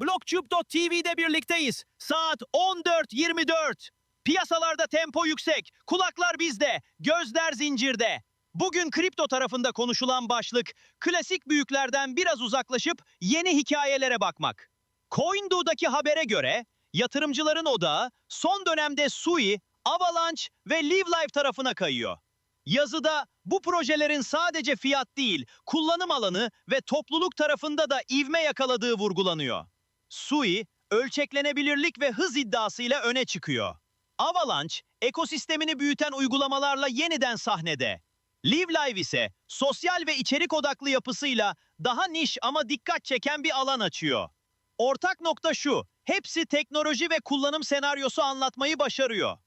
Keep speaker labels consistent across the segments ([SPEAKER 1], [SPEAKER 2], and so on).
[SPEAKER 1] Blogtube.tv'de birlikteyiz. Saat 14.24. Piyasalarda tempo yüksek, kulaklar bizde, gözler zincirde. Bugün kripto tarafında konuşulan başlık, klasik büyüklerden biraz uzaklaşıp yeni hikayelere bakmak. CoinDo'daki habere göre yatırımcıların odağı son dönemde Sui, Avalanche ve Live Life tarafına kayıyor. Yazıda bu projelerin sadece fiyat değil, kullanım alanı ve topluluk tarafında da ivme yakaladığı vurgulanıyor. Sui, ölçeklenebilirlik ve hız iddiasıyla öne çıkıyor. Avalanche, ekosistemini büyüten uygulamalarla yeniden sahnede. Live Live ise sosyal ve içerik odaklı yapısıyla daha niş ama dikkat çeken bir alan açıyor. Ortak nokta şu, hepsi teknoloji ve kullanım senaryosu anlatmayı başarıyor.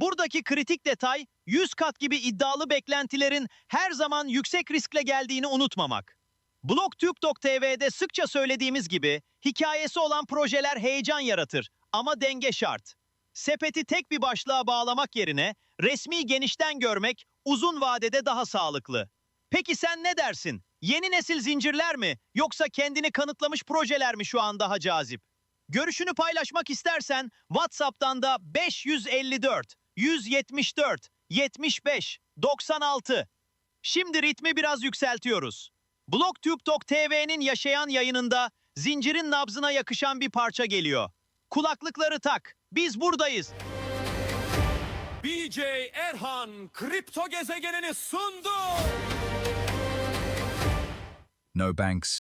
[SPEAKER 1] Buradaki kritik detay 100 kat gibi iddialı beklentilerin her zaman yüksek riskle geldiğini unutmamak. Blogtube.tv'de sıkça söylediğimiz gibi hikayesi olan projeler heyecan yaratır ama denge şart. Sepeti tek bir başlığa bağlamak yerine resmi genişten görmek uzun vadede daha sağlıklı. Peki sen ne dersin? Yeni nesil zincirler mi yoksa kendini kanıtlamış projeler mi şu an daha cazip? Görüşünü paylaşmak istersen WhatsApp'tan da 554 174 75 96. Şimdi ritmi biraz yükseltiyoruz. Blogtube.tv'nin yaşayan yayınında zincirin nabzına yakışan bir parça geliyor. Kulaklıkları tak. Biz buradayız.
[SPEAKER 2] BJ Erhan kripto gezegenini sundu.
[SPEAKER 3] No banks,